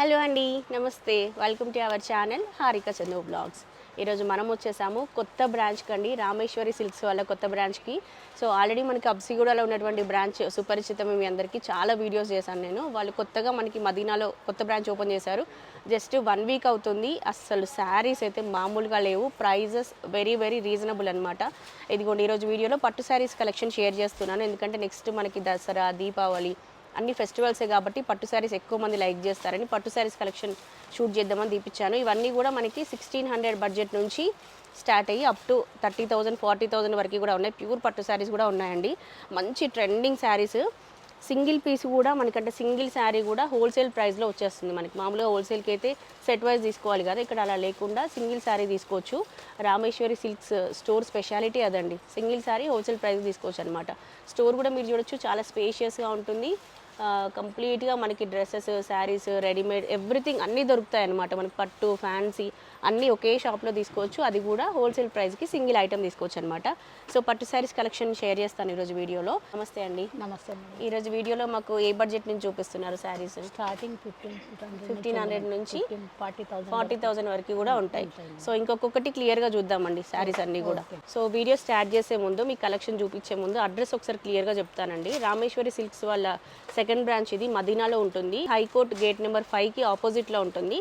Hello అండి నమస్తే. Welcome to our channel Harika Chandu vlogs ఈరోజు మనం వచ్చేసాము కొత్త బ్రాంచ్కి అండి రామేశ్వరి సిల్క్స్ వాళ్ళ కొత్త బ్రాంచ్కి సో ఆల్రెడీ మనకి అబ్సిగూడలో ఉన్నటువంటి బ్రాంచ్ సుపరిచితం మీ అందరికీ చాలా వీడియోస్ చేశాను నేను. వాళ్ళు కొత్తగా మనకి మదీనాలో కొత్త బ్రాంచ్ ఓపెన్ చేశారు. జస్ట్ వన్ వీక్ అవుతుంది. అస్సలు శారీస్ అయితే మామూలుగా లేవు. ప్రైజెస్ వెరీ వెరీ రీజనబుల్ అనమాట ఇదిగోండి ఈరోజు వీడియోలో పట్టు శారీస్ కలెక్షన్ షేర్ చేస్తున్నాను. ఎందుకంటే నెక్స్ట్ మనకి దసరా దీపావళి అన్ని ఫెస్టివల్సే కాబట్టి పట్టు శారీస్ ఎక్కువ మంది లైక్ చేస్తారని పట్టు శారీస్ కలెక్షన్ షూట్ చేద్దామని తీపిచ్చాను ఇవన్నీ కూడా మనకి సిక్స్టీన్ హండ్రెడ్ బడ్జెట్ నుంచి స్టార్ట్ అయ్యి up to thirty thousand forty thousand వరకు కూడా ఉన్నాయి. ప్యూర్ పట్టు శారీస్ కూడా ఉన్నాయండి. మంచి ట్రెండింగ్ శారీస్. సింగిల్ పీస్ కూడా మనకంటే సింగిల్ శారీ కూడా హోల్సేల్ ప్రైస్లో వచ్చేస్తుంది మనకి. మామూలుగా హోల్సేల్కి అయితే సెట్ వైజ్ తీసుకోవాలి కదా. ఇక్కడ అలా లేకుండా సింగిల్ శారీ తీసుకోవచ్చు. రామేశ్వరి సిల్క్స్ స్టోర్ స్పెషాలిటీ అదండి. సింగిల్ శారీ హోల్సేల్ ప్రైస్ తీసుకోవచ్చు అనమాట స్టోర్ కూడా మీరు చూడొచ్చు. చాలా స్పేషియస్గా ఉంటుంది. కంప్లీట్గా మనకి డ్రెస్సెస్ శారీస్ రెడీమేడ్ ఎవ్రీథింగ్ అన్నీ దొరుకుతాయి అన్నమాట మనకి పట్టు ఫ్యాన్సీ అన్నీ ఒకే షాప్లో తీసుకోవచ్చు. అది కూడా హోల్సేల్ ప్రైస్కి సింగిల్ ఐటమ్ తీసుకోవచ్చు అనమాట సో పట్టు శారీస్ కలెక్షన్ షేర్ చేస్తాను ఈరోజు వీడియోలో. నమస్తే అండి. నమస్తే ఈరోజు వీడియోలో మాకు ఏ బడ్జెట్ నుంచి చూపిస్తున్నారు saris? Starting fifteen fifteen hundred నుంచి ఫార్టీ థౌసండ్ ఫార్టీ థౌసండ్ వరకు కూడా ఉంటాయి. సో ఇంకొకటి క్లియర్గా చూద్దామండి శారీస్ అన్నీ కూడా. సో వీడియో స్టార్ట్ చేసే ముందు మీ కలెక్షన్ చూపించే ముందు అడ్రస్ ఒకసారి క్లియర్గా చెప్తానండి. రామేశ్వరి సిల్క్స్ వాళ్ళ సెకండ్ బ్రాంచ్ ఇది మదీనాలో ఉంటుంది. హైకోర్ట్ గేట్ నెంబర్ ఫైవ్కి ఆపోజిట్లో ఉంటుంది.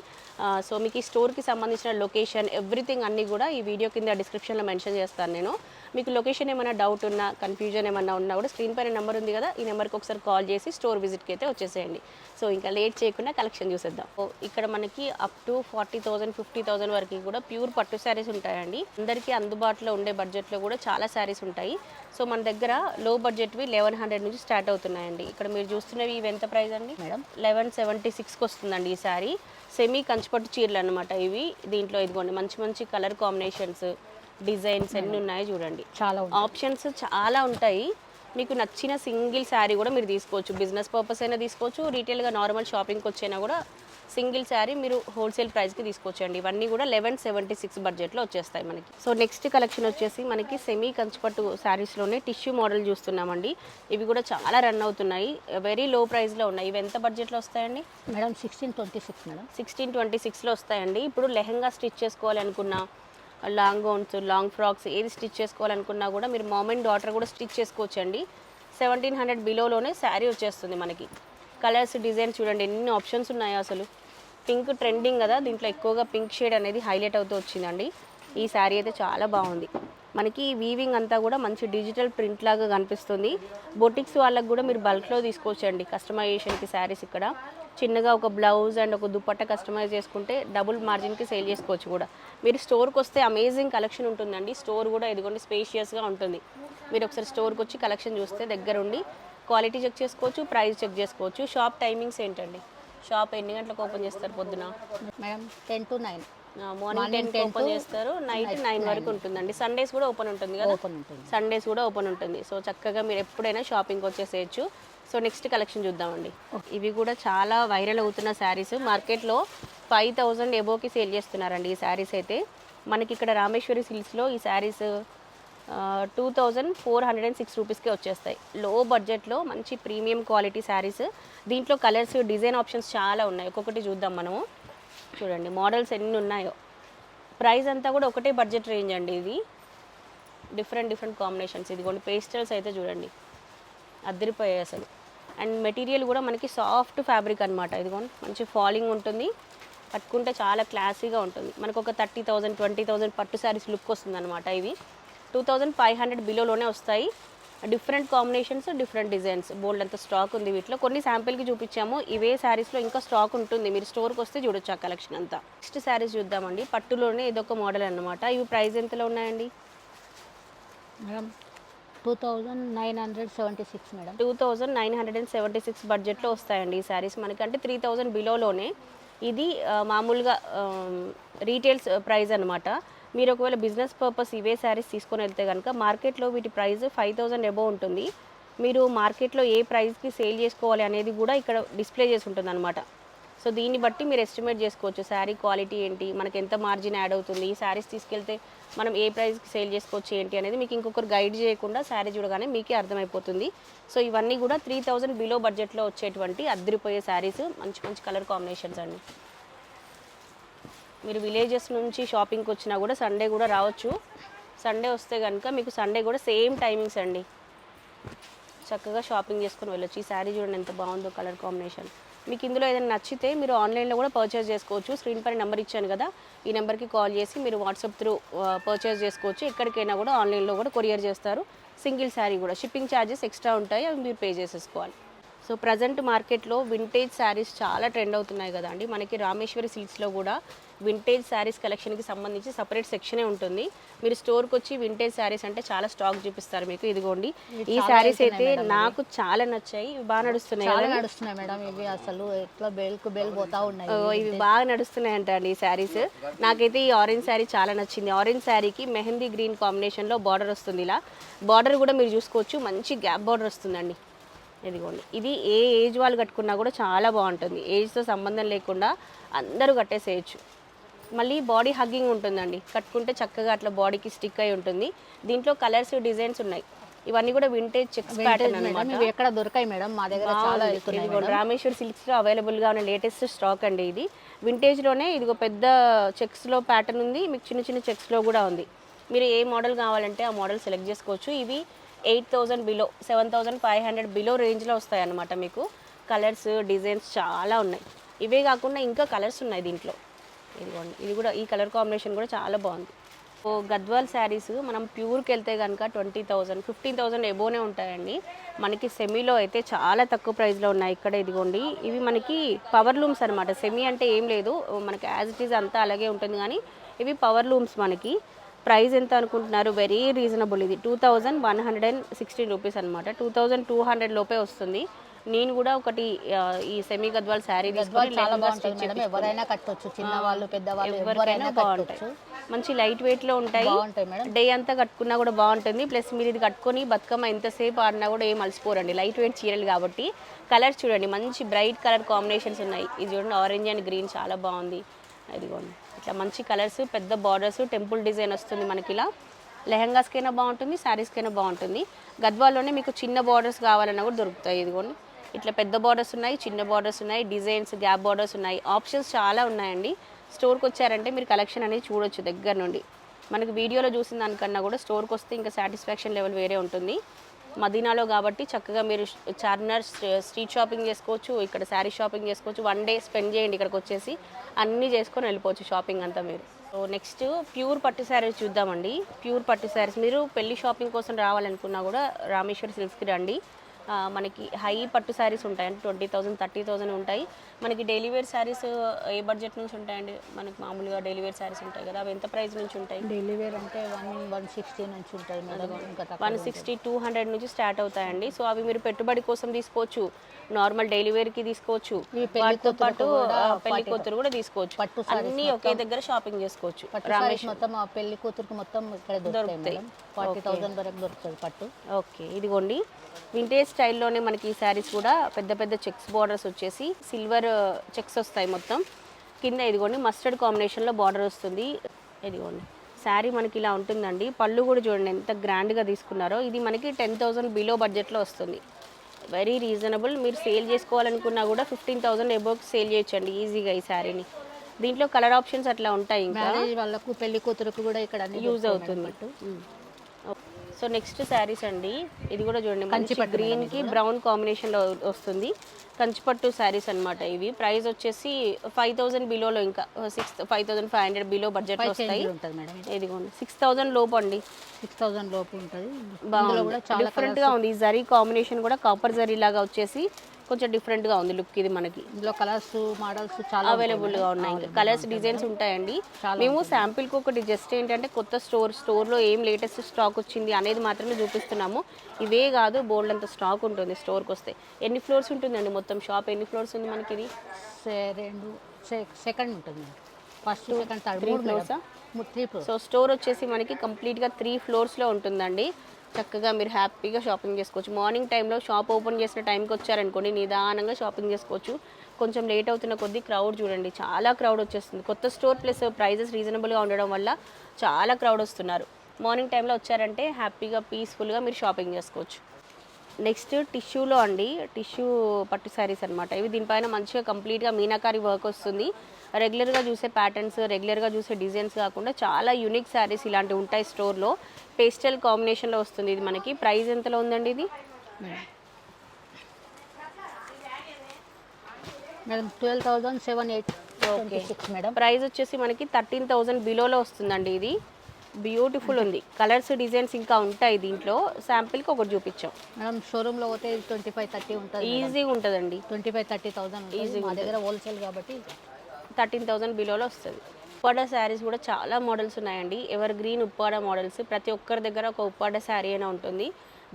సో మీకు ఈ స్టోర్కి సంబంధించిన లొకేషన్ ఎవ్రీథింగ్ అన్నీ కూడా ఈ వీడియో కింద డిస్క్రిప్షన్లో మెన్షన్ చేస్తాను నేను. మీకు లొకేషన్ ఏమైనా డౌట్ ఉన్నా కన్ఫ్యూజన్ ఏమన్నా ఉన్నా కూడా స్క్రీన్ పైన నెంబర్ ఉంది కదా ఈ నెంబర్కి ఒకసారి కాల్ చేసి స్టోర్ విజిట్కి అయితే వచ్చేసేయండి. సో ఇంకా లేట్ చేయకుండా కలెక్షన్ చూసేద్దాం. ఇక్కడ మనకి up to forty thousand fifty thousand వరకు కూడా ప్యూర్ పట్టు శారీస్ ఉంటాయండి. అందరికీ అందుబాటులో ఉండే బడ్జెట్లో కూడా చాలా శారీస్ ఉంటాయి. సో మన దగ్గర లో బడ్జెట్వి లెవెన్ హండ్రెడ్ నుంచి స్టార్ట్ అవుతున్నాయండి. ఇక్కడ మీరు చూస్తున్నవి ఇవి ఎంత ప్రైస్ అండి? మేడం? లెవెన్ సెవెంటీ సిక్స్కి వస్తుందండి ఈ శారీ సెమీ కంచిపట్టు చీరలు అనమాట ఇవి. దీంట్లో ఇదిగోండి మంచి మంచి కలర్ కాంబినేషన్స్ డిజైన్స్ ఎన్ని ఉన్నాయో చూడండి. చాలా ఆప్షన్స్ చాలా ఉంటాయి. మీకు నచ్చిన సింగిల్ శారీ కూడా మీరు తీసుకోవచ్చు. బిజినెస్ పర్పస్ అయినా తీసుకోవచ్చు. రీటైల్గా నార్మల్ షాపింగ్కి వచ్చైనా కూడా సింగిల్ శారీ మీరు హోల్సేల్ ప్రైస్కి తీసుకోవచ్చు అండి ఇవన్నీ కూడా లెవెన్ సెవెంటీ సిక్స్ బడ్జెట్లో వచ్చేస్తాయి మనకి. సో నెక్స్ట్ కలెక్షన్ వచ్చేసి మనకి సెమీ కంచిపట్టు శారీస్లోనే టిష్యూ మోడల్ చూస్తున్నామండి. ఇవి కూడా చాలా రన్ అవుతున్నాయి. వెరీ లో ప్రైస్లో ఉన్నాయి. ఇవి ఎంత బడ్జెట్లో వస్తాయండి? Madam sixteen twenty six madam. Sixteen twenty సిక్స్లో వస్తాయండి. ఇప్పుడు లెహంగా స్టిచ్ చేసుకోవాలి అనుకున్నా లాంగ్ గౌన్స్ లాంగ్ ఫ్రాక్స్ ఏది స్టిచ్ చేసుకోవాలనుకున్నా కూడా మీరు మామ్ అండ్ డాటర్ కూడా స్టిచ్ చేసుకోవచ్చండి. సెవెంటీన్ హండ్రెడ్ బిలోలోనే శారీ వచ్చేస్తుంది మనకి. కలర్స్ డిజైన్ చూడండి ఎన్ని ఆప్షన్స్ ఉన్నాయో అసలు. పింక్ ట్రెండింగ్ కదా దీంట్లో ఎక్కువగా పింక్ షేడ్ అనేది హైలైట్ అవుతూ వచ్చిందండి. ఈ శారీ అయితే చాలా బాగుంది. మనకి వీవింగ్ అంతా కూడా మంచి డిజిటల్ ప్రింట్ లాగా కనిపిస్తుంది. బొటిక్స్ వాళ్ళకు కూడా మీరు బల్క్లో తీసుకోవచ్చండి కస్టమైజేషన్కి శారీస్ ఇక్కడ. చిన్నగా ఒక బ్లౌజ్ అండ్ ఒక దుపట్టా కస్టమైజ్ చేసుకుంటే డబుల్ మార్జిన్కి సేల్ చేసుకోవచ్చు కూడా. మీరు స్టోర్కి వస్తే అమేజింగ్ కలెక్షన్ ఉంటుందండి. స్టోర్ కూడా ఇదిగోండి స్పేషియస్గా ఉంటుంది. మీరు ఒకసారి స్టోర్కి వచ్చి కలెక్షన్ చూస్తే దగ్గరుండి క్వాలిటీ చెక్ చేసుకోవచ్చు ప్రైస్ చెక్ చేసుకోవచ్చు. షాప్ టైమింగ్స్ ఏంటండి? షాప్ ఎన్ని గంటలకు ఓపెన్ చేస్తారు పొద్దున? Madam ten to nine. Morning ten Morning 10 open చేస్తారు. Night nine. వరకు ఉంటుందండి. సండేస్ కూడా ఓపెన్ ఉంటుంది కదా? ఓపెన్ ఉంటుంది. సండేస్ కూడా ఓపెన్ ఉంటుంది. సో చక్కగా మీరు ఎప్పుడైనా షాపింగ్కి వచ్చేసేయచ్చు. సో నెక్స్ట్ కలెక్షన్ చూద్దామండి. ఇవి కూడా చాలా వైరల్ అవుతున్న శారీస్. మార్కెట్లో ఫైవ్ థౌజండ్ ఎబోకి సేల్ చేస్తున్నారండి ఈ శారీస్ అయితే. మనకి ఇక్కడ రామేశ్వరి సిల్క్స్లో ఈ saris two thousand four hundred and six రూపీస్కే వచ్చేస్తాయి. లో బడ్జెట్లో మంచి ప్రీమియం క్వాలిటీ శారీస్. దీంట్లో కలర్స్ డిజైన్ ఆప్షన్స్ చాలా ఉన్నాయి. ఒక్కొక్కటి చూద్దాం మనము. చూడండి మోడల్స్ ఎన్ని ఉన్నాయో. ప్రైస్ అంతా కూడా ఒకటే బడ్జెట్ రేంజ్ అండి ఇది. Different different combinations. ఇదిగోండి పేస్టల్స్ అయితే చూడండి. అద్దరిపోయాయి అసలు. అండ్ మెటీరియల్ కూడా మనకి సాఫ్ట్ ఫ్యాబ్రిక్ అనమాట ఇదిగోండి మంచి ఫాలింగ్ ఉంటుంది. కట్టుకుంటే చాలా క్లాసీగా ఉంటుంది. మనకు ఒక థర్టీ థౌజండ్ ట్వంటీ థౌజండ్ పట్టు శారీస్ లుక్ వస్తుంది అనమాట ఇవి. టూ థౌజండ్ ఫైవ్ హండ్రెడ్ బిలోలోనే వస్తాయి. Different combinations different designs. బోల్డ్ అంత స్టాక్ ఉంది వీటిలో. కొన్ని శాంపిల్కి చూపించాము. ఇవే శారీస్లో ఇంకా స్టాక్ ఉంటుంది. మీరు స్టోర్కి వస్తే చూడొచ్చు ఆ కలెక్షన్ అంతా. నెక్స్ట్ శారీస్ చూద్దామండి. పట్టులోనే ఇదొక మోడల్ అన్నమాట. ఇవి ప్రైస్ ఎంతలో ఉన్నాయండి? Madam two thousand nine hundred seventy six madam. Two thousand nine hundred and seventy six బడ్జెట్లో వస్తాయండి ఈ శారీస్. మనకి అంటే త్రీ థౌజండ్ బిలోలోనే ఇది మామూలుగా రీటైల్స్ ప్రైస్ అనమాట మీరు ఒకవేళ బిజినెస్ పర్పస్ ఇవే శారీస్ తీసుకొని వెళ్తే కనుక మార్కెట్లో వీటి ప్రైస్ ఫైవ్ థౌజండ్ ఎబో ఉంటుంది. మీరు మార్కెట్లో ఏ ప్రైస్కి సేల్ చేసుకోవాలి అనేది కూడా ఇక్కడ డిస్ప్లే చేసి ఉంటుంది అనమాట సో దీన్ని బట్టి మీరు ఎస్టిమేట్ చేసుకోవచ్చు. శారీ క్వాలిటీ ఏంటి? మనకి ఎంత మార్జిన్ యాడ్ అవుతుంది? ఈ శారీస్ తీసుకెళ్తే మనం ఏ ప్రైస్కి సేల్ చేసుకోవచ్చు? ఏంటి? అనేది మీకు ఇంకొకరు గైడ్ చేయకుండా శారీ చూడగానే మీకే అర్థమైపోతుంది. సో ఇవన్నీ కూడా త్రీ థౌజండ్ బిలో బడ్జెట్లో వచ్చేటువంటి అద్దరిపోయే శారీస్. మంచి మంచి కలర్ కాంబినేషన్స్ అండి. మీరు విలేజెస్ నుంచి షాపింగ్కి వచ్చినా కూడా సండే కూడా రావచ్చు. సండే వస్తే కనుక మీకు సండే కూడా సేమ్ టైమింగ్స్ అండి. చక్కగా షాపింగ్ చేసుకుని వెళ్ళొచ్చు. ఈ శారీ చూడండి ఎంత బాగుందో కలర్ కాంబినేషన్. మీకు ఇందులో ఏదైనా నచ్చితే మీరు ఆన్లైన్లో కూడా పర్చేస్ చేసుకోవచ్చు. స్క్రీన్ పైన నెంబర్ ఇచ్చాను కదా ఈ నెంబర్కి కాల్ చేసి మీరు వాట్సాప్ త్రూ పర్చేస్ చేసుకోవచ్చు. ఎక్కడికైనా కూడా ఆన్లైన్లో కూడా కొరియర్ చేస్తారు. సింగిల్ శారీ కూడా. షిప్పింగ్ ఛార్జెస్ ఎక్స్ట్రా ఉంటాయి. అవి మీరు పే చేసేసుకోవాలి. సో ప్రజెంట్ మార్కెట్లో వింటేజ్ శారీస్ చాలా ట్రెండ్ అవుతున్నాయి కదా అండి. మనకి రామేశ్వరి సిల్క్స్లో కూడా వింటేజ్ శారీస్ కలెక్షన్కి సంబంధించి సపరేట్ సెక్షనే ఉంటుంది. మీరు స్టోర్కి వచ్చి వింటేజ్ శారీస్ అంటే చాలా స్టాక్ చూపిస్తారు మీకు. ఇదిగోండి. ఈ శారీస్ అయితే నాకు చాలా నచ్చాయి. ఇవి బాగా నడుస్తున్నాయి చాలా నడుస్తున్నాయి మేడం ఇవి అసలు ఎట్లా బెల్కు బెల్ పోతా ఉన్నాయి ఇవి బాగా నడుస్తున్నాయి అండి ఈ శారీస్ నాకైతే ఈ ఆరెంజ్ శారీ చాలా నచ్చింది. ఆరెంజ్ శారీకి మెహందీ గ్రీన్ కాంబినేషన్లో బార్డర్ వస్తుంది ఇలా. బార్డర్ కూడా మీరు చూసుకోవచ్చు. మంచి గ్యాప్ బార్డర్ వస్తుందండి. ఇదిగోండి. ఇది ఏ ఏజ్ వాళ్ళు కట్టుకున్నా కూడా చాలా బాగుంటుంది. ఏజ్తో సంబంధం లేకుండా అందరూ కట్టేసేయచ్చు. మళ్ళీ బాడీ హగ్గింగ్ ఉంటుందండి. కట్టుకుంటే చక్కగా అట్లా బాడీకి స్టిక్ అయి ఉంటుంది. దీంట్లో కలర్స్ డిజైన్స్ ఉన్నాయి. ఇవన్నీ కూడా వింటేజ్ చెక్స్ ప్యాటర్న్ అనమాట ఎక్కడ దొరకాయి మేడం మా దగ్గర చాలా వెళ్తున్నాయి ఇదిగో రామేశ్వర్ సిల్క్స్లో అవైలబుల్గా ఉన్న లేటెస్ట్ స్టాక్ అండి ఇది. వింటేజ్లోనే ఇదిగో పెద్ద చెక్స్లో ప్యాటర్న్ ఉంది. మీకు చిన్న చిన్న చెక్స్లో కూడా ఉంది. మీరు ఏ మోడల్ కావాలంటే ఆ మోడల్ సెలెక్ట్ చేసుకోవచ్చు. ఇవి eight thousand below seven thousand five hundred below రేంజ్లో వస్తాయన్నమాట మీకు. కలర్స్ డిజైన్స్ చాలా ఉన్నాయి. ఇవే కాకుండా ఇంకా కలర్స్ ఉన్నాయి దీంట్లో. ఇదిగోండి ఇది కూడా ఈ కలర్ కాంబినేషన్ కూడా చాలా బాగుంది. ఓ గద్వాల్ శారీస్ మనం ప్యూర్కి వెళ్తే కనుక ట్వంటీ థౌజండ్ ఫిఫ్టీన్ థౌజండ్ ఎబోనే ఉంటాయండి. మనకి సెమీలో అయితే చాలా తక్కువ ప్రైస్లో ఉన్నాయి. ఇక్కడ ఇదిగోండి ఇవి మనకి పవర్ లూమ్స్ అనమాట సెమీ అంటే ఏం లేదు. మనకి యాజ్ ఇట్ ఈజ్ అంతా అలాగే ఉంటుంది కానీ ఇవి పవర్ లూమ్స్ మనకి. ప్రైస్ ఎంత అనుకుంటున్నారు? వెరీ రీజనబుల్ ఇది. Two thousand one hundred and sixteen rupees అనమాట టూ థౌజండ్ టూ హండ్రెడ్ లోపే వస్తుంది. నేను కూడా ఒకటి ఈ సెమీ గద్వాల్ శారీ తీసుకొని చాలా లెహంగా బాగుంటుంది స్టిచ్ మేడం ఎవరైనా కట్టొచ్చు. చిన్న వాళ్ళు పెద్దవాళ్ళు ఎవరైనా బాగుంటాయి. మంచి లైట్ వెయిట్లో ఉంటాయి. డే అంతా కట్టుకున్నా కూడా బాగుంటుంది. ప్లస్ మీరు ఇది కట్టుకొని బతుకమ్మ ఎంతసేపు ఆడినా కూడా ఏం అలసిపోరండి. లైట్ వెయిట్ చీరలు కాబట్టి. కలర్స్ చూడండి. మంచి బ్రైట్ కలర్ కాంబినేషన్స్ ఉన్నాయి. ఇది చూడండి ఆరెంజ్ అండ్ గ్రీన్ చాలా బాగుంది. ఇదిగోండి. ఇట్లా మంచి కలర్స్ పెద్ద బార్డర్స్ టెంపుల్ డిజైన్ వస్తుంది మనకి ఇలా లెహంగాస్కైనా బాగుంటుంది శారీస్కైనా బాగుంటుంది. గద్వాల్లోనే మీకు చిన్న బార్డర్స్ కావాలన్నా కూడా దొరుకుతాయి ఇదిగోండి. ఇట్లా పెద్ద బార్డర్స్ ఉన్నాయి చిన్న బార్డర్స్ ఉన్నాయి డిజైన్స్ గ్యాప్ బార్డర్స్ ఉన్నాయి. ఆప్షన్స్ చాలా ఉన్నాయండి. స్టోర్కి వచ్చారంటే మీరు కలెక్షన్ అనేది చూడొచ్చు దగ్గర నుండి. మనకి వీడియోలో చూసిన దానికన్నా కూడా స్టోర్కి వస్తే ఇంకా సాటిస్ఫాక్షన్ లెవెల్ వేరే ఉంటుంది. మదీనాలో కాబట్టి చక్కగా మీరు చార్మినార్ స్ట్రీట్ షాపింగ్ చేసుకోవచ్చు ఇక్కడ శారీ షాపింగ్ చేసుకోవచ్చు వన్ డే స్పెండ్ చేయండి ఇక్కడికి వచ్చేసి అన్నీ చేసుకొని వెళ్ళిపోవచ్చు షాపింగ్ అంతా మీరు. సో నెక్స్ట్ ప్యూర్ పట్టు శారీస్ చూద్దామండి. ప్యూర్ పట్టు శారీస్ మీరు పెళ్ళి షాపింగ్ కోసం రావాలనుకున్నా కూడా రామేశ్వర్ సిల్క్స్కి రండి. మనకి హై పట్టు శారీస్ ఉంటాయి. అంటే ట్వంటీ థౌసండ్ థర్టీ థౌసండ్ ఉంటాయి. మనకి డైలీ వేర్ శారీస్ ఏ బడ్జెట్ నుంచి ఉంటాయండి? మనకి మామూలుగా డైలీ వేర్ శారీస్ ఉంటాయి కదా అవి ఎంత ప్రైస్ నుంచి ఉంటాయి? డెలివరీ అంటే వన్ వన్ సిక్స్టీ నుంచి తక్కువ వన్ సిక్స్టీ టూ హండ్రెడ్ నుంచి స్టార్ట్ అవుతాయండి. సో అవి మీరు పెట్టుబడి కోసం తీసుకోవచ్చు. నార్మల్ డైలీ వేర్కి తీసుకోవచ్చు. వాటితో పాటు పెళ్ళి కూతురు కూడా తీసుకోవచ్చు. అన్ని ఒకే దగ్గర షాపింగ్ చేసుకోవచ్చు. మొత్తం పెళ్ళి కూతురుకు మొత్తం ఇక్కడ దొరుకుతాయి ఫార్టీ థౌసండ్ వరకు దొరుకుతుంది పట్టు. ఓకే ఇదిగోండి. వింటేజ్ స్టైల్లోనే మనకి ఈ శారీస్ కూడా పెద్ద పెద్ద చెక్స్ బార్డర్స్ వచ్చేసి సిల్వర్ చెక్స్ వస్తాయి మొత్తం. కింద ఇదిగోండి మస్టర్డ్ కాంబినేషన్లో బార్డర్ వస్తుంది. ఇదిగోండి శారీ మనకి ఇలా ఉంటుందండి. పళ్ళు కూడా చూడండి ఎంత గ్రాండ్గా తీసుకున్నారో. ఇది మనకి టెన్ థౌసండ్ బిలో బడ్జెట్లో వస్తుంది. వెరీ రీజనబుల్ మీరు సేల్ చేసుకోవాలనుకున్నా కూడా ఫిఫ్టీన్ థౌసండ్ ఎబోవ్ సేల్ చేయొచ్చండి ఈజీగా ఈ శారీని దీంట్లో కలర్ ఆప్షన్స్ అట్లా ఉంటాయి ఇంకా. వాళ్ళకు పెళ్ళి కూతురుకు కూడా ఇక్కడ యూజ్ అవుతుంది. సో నెక్స్ట్ శారీస్ అండి. ఇది కూడా చూడండి మంచి గ్రీన్కి బ్రౌన్ కాంబినేషన్లో వస్తుంది. కంచిపట్టు శారీస్ అన్నమాట ఇవి. ప్రైస్ వచ్చేసి ఫైవ్ థౌసండ్ బిలోలో ఇంకా six five thousand five hundred below budget వస్తాయి. ఇదిగోండి సిక్స్ థౌసండ్ లోపు అండి. సిక్స్ థౌసండ్ లోపు ఉంటుంది. ఇందులో కూడా చాలా డిఫరెంట్గా ఉంది. ఈ జరీ కాంబినేషన్ కూడా కాపర్ జరీ లాగా వచ్చేసి కొంచెం డిఫరెంట్గా ఉంది లుక్ ఇది మనకి. ఇందులో కలర్స్ మోడల్స్ చాలా అవైలబుల్గా ఉన్నాయి. ఇంకా కలర్స్ డిజైన్స్ ఉంటాయండి. మేము శాంపిల్కి ఒకటి జస్ట్ ఏంటంటే కొత్త స్టోర్ స్టోర్లో ఏం లేటెస్ట్ స్టాక్ వచ్చింది అనేది మాత్రమే చూపిస్తున్నాము. ఇవే కాదు బోల్డ్ అంత స్టాక్ ఉంటుంది స్టోర్కి వస్తే. ఎన్ని ఫ్లోర్స్ ఉంటుందండి మొత్తం షాప్? ఎన్ని ఫ్లోర్స్ ఉంది మనకి ఇది? రెండు సెకండ్ ఉంటుంది. ఫస్ట్ సెకండ్ floors ఆ? త్రీ ఫ్లోర్స్ సో స్టోర్ వచ్చేసి మనకి కంప్లీట్గా త్రీ ఫ్లోర్స్లో ఉంటుందండి. చక్కగా మీరు హ్యాపీగా షాపింగ్ చేసుకోవచ్చు. మార్నింగ్ టైంలో షాప్ ఓపెన్ చేసిన టైంకి వచ్చారనుకోండి నిదానంగా షాపింగ్ చేసుకోవచ్చు. కొంచెం లేట్ అవుతున్న కొద్దీ క్రౌడ్ చూడండి. చాలా క్రౌడ్ వచ్చేస్తుంది. కొత్త స్టోర్ ప్లస్ ప్రైజెస్ రీజనబుల్గా ఉండడం వల్ల చాలా క్రౌడ్ వస్తున్నారు. మార్నింగ్ టైంలో వచ్చారంటే హ్యాపీగా పీస్ఫుల్గా మీరు షాపింగ్ చేసుకోవచ్చు. నెక్స్ట్ టిష్యూలో అండి టిష్యూ పట్టు శారీస్ అనమాట ఇవి దీనిపైన మంచిగా కంప్లీట్గా మీనాకారి వర్క్ వస్తుంది. రెగ్యులర్గా చూసే ప్యాటర్న్స్ రెగ్యులర్గా చూసే డిజైన్స్ కాకుండా చాలా యూనిక్ శారీస్ ఇలాంటివి ఉంటాయి స్టోర్లో పేస్టల్ కాంబినేషన్లో వస్తుంది ఇది మనకి. ప్రైస్ ఎంతలో ఉందండి ఇది? Madam twelve thousand seven eight madam price వచ్చేసి మనకి థర్టీన్ థౌజండ్ బిలోలో వస్తుందండి ఇది. బ్యూటిఫుల్ ఉంది. కలర్స్ డిజైన్స్ ఇంకా ఉంటాయి దీంట్లో. శాంపిల్కి ఒకటి చూపించాం. మేడం షోరూంలో పోతే ట్వంటీ ఫైవ్ థర్టీ ఉంటుంది ఈజీగా ఉంటుందండి. ట్వంటీ ఫైవ్ థర్టీ థౌసండ్ ఉంటుంది మా దగ్గర హోల్సేల్ కాబట్టి థర్టీన్ థౌసండ్ బిలోలో వస్తుంది. ఉప్పాడ శారీస్ కూడా చాలా మోడల్స్ ఉన్నాయండి. ఎవర్ గ్రీన్ ఉప్పాడ మోడల్స్ ప్రతి ఒక్కరి దగ్గర ఒక ఉప్పాడ శారీ అయినా ఉంటుంది.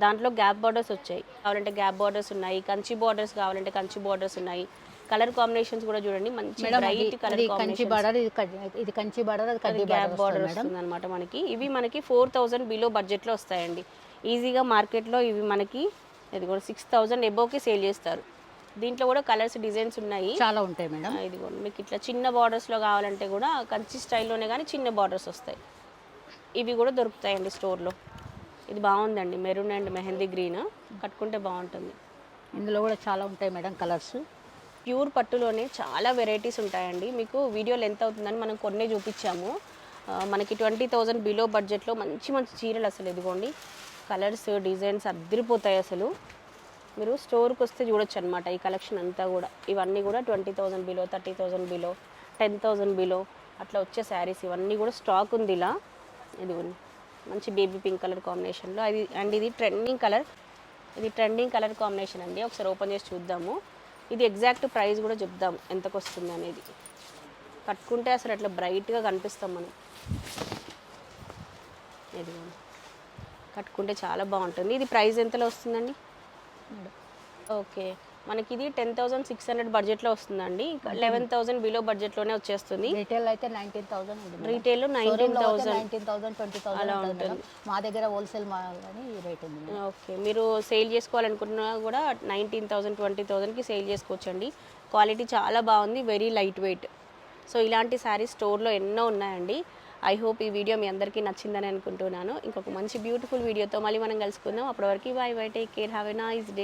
దాంట్లో గ్యాప్ బార్డర్స్ వచ్చాయి. కావాలంటే గ్యాప్ బార్డర్స్ ఉన్నాయి కంచి బార్డర్స్ కావాలంటే కంచి బార్డర్స్ ఉన్నాయి. కలర్ కాంబినేషన్స్ కూడా చూడండి మంచి బ్రైట్ కలర్ కంచి బార్డర్ ఇది కంచి బార్డర్ అది గ్యాప్ బార్డర్ వస్తుంది అనమాట మనకి. ఇవి మనకి ఫోర్ థౌజండ్ బిలో బడ్జెట్లో వస్తాయండి. ఈజీగా మార్కెట్లో ఇవి మనకి ఇది కూడా సిక్స్ థౌజండ్ ఎబోకి సేల్ చేస్తారు. దీంట్లో కూడా కలర్స్ డిజైన్స్ ఉన్నాయి. చాలా ఉంటాయి మేడం. ఆ, ఇది కూడా మీకు ఇట్లా చిన్న బార్డర్స్లో కావాలంటే కూడా కంచి స్టైల్లోనే కానీ చిన్న బార్డర్స్ వస్తాయి. ఇవి కూడా దొరుకుతాయండి స్టోర్లో ఇది బాగుందండి మెరూన్ అండ్ మెహందీ గ్రీన్. కట్టుకుంటే బాగుంటుంది. ఇందులో కూడా చాలా ఉంటాయి మేడం కలర్స్. ప్యూర్ పట్టులోనే చాలా వెరైటీస్ ఉంటాయండి. మీకు వీడియో లెంత్ అవుతుందని మనం కొన్ని చూపించాము. మనకి ట్వంటీ థౌజండ్ బిలో బడ్జెట్లో మంచి మంచి చీరలు అసలు ఇదిగోండి. కలర్స్ డిజైన్స్ అద్దరిపోతాయి అసలు. మీరు స్టోర్కి వస్తే చూడొచ్చు అనమాట ఈ కలెక్షన్ అంతా కూడా. ఇవన్నీ కూడా twenty thousand below thirty thousand below ten thousand below అట్లా వచ్చే శారీస్. ఇవన్నీ కూడా స్టాక్ ఉంది ఇలా. ఇది మంచి బేబీ పింక్ కలర్ కాంబినేషన్లో. అది అండ్ ఇది ట్రెండింగ్ కలర్. ఇది ట్రెండింగ్ కలర్ కాంబినేషన్ అండి. ఒకసారి ఓపెన్ చేసి చూద్దాము. ఇది ఎగ్జాక్ట్ ప్రైస్ కూడా చెప్దాం. ఎంతకు వస్తుంది అనేది. కట్టుకుంటే అసలు అట్లా బ్రైట్గా కనిపిస్తాం మనం. ఇది కట్టుకుంటే చాలా బాగుంటుంది. ఇది ప్రైస్ ఎంతలో వస్తుందండి? ఓకే. మనకి ఇది టెన్ థౌసండ్ సిక్స్ హండ్రెడ్ బడ్జెట్లో వస్తుందండి. లెవెన్ థౌసండ్ బిలో బడ్జెట్లోనే వచ్చేస్తుంది. రీటైల్ అయితే nineteen thousand retail nineteen thousand. Nineteen thousand twenty అలా మేడం మా దగ్గర హోల్సేల్ ఈ రేట్ ఉంది. ఓకే. మీరు సేల్ చేసుకోవాలనుకున్నా కూడా నైన్టీన్ థౌసండ్ ట్వంటీ థౌసండ్కి సేల్ చేసుకోవచ్చండి. క్వాలిటీ చాలా బాగుంది వెరీ లైట్ వెయిట్. సో ఇలాంటి శారీస్ స్టోర్లో ఎన్నో ఉన్నాయండి. ఐ హోప్ ఈ వీడియో మీ అందరికీ నచ్చిందని అనుకుంటున్నాను. ఇంకొక మంచి బ్యూటిఫుల్ వీడియోతో మళ్ళీ మనం కలుసుకుందాం. అప్పటి వరకు bye bye take care have a nice day.